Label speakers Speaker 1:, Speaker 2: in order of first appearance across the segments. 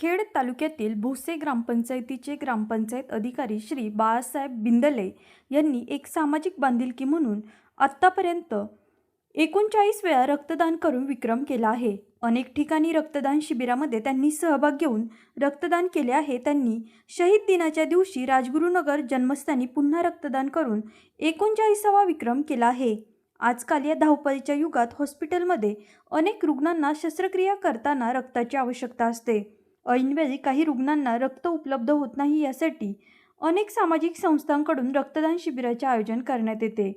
Speaker 1: खेड तालुक्यातील भोसे ग्रामपंचायतीचे ग्रामपंचायत अधिकारी श्री बाळासाहेब बिंदले यांनी एक सामाजिक बांधिलकी म्हणून आत्तापर्यंत एकोणचाळीस वेळा रक्तदान करून विक्रम केला आहे. अनेक ठिकाणी रक्तदान शिबिरामध्ये त्यांनी सहभाग घेऊन रक्तदान केले आहे. त्यांनी शहीद दिनाच्या दिवशी राजगुरुनगर जन्मस्थानी पुन्हा रक्तदान करून एकोणचाळीसावा विक्रम केला आहे. आजकाल या धावपळीच्या युगात हॉस्पिटलमध्ये अनेक रुग्णांना शस्त्रक्रिया करताना रक्ताची आवश्यकता असते. ऐनवेळी काही रुग्णांना रक्त उपलब्ध होत नाही यासाठी अनेक सामाजिक संस्थांकडून रक्तदान शिबिराचे आयोजन करण्यात येते.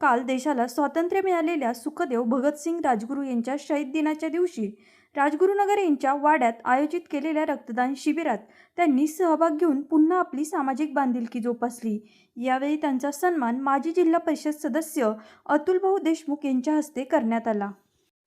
Speaker 1: काल देशाला स्वातंत्र्य मिळालेल्या सुखदेव भगतसिंग राजगुरू यांच्या शहीद दिनाच्या दिवशी राजगुरुनगर यांच्या वाड्यात आयोजित केलेल्या रक्तदान शिबिरात त्यांनी सहभाग घेऊन पुन्हा आपली सामाजिक बांधिलकी जोपासली. यावेळी त्यांचा सन्मान माजी जिल्हा परिषद सदस्य अतुलभाऊ देशमुख यांच्या हस्ते करण्यात आला.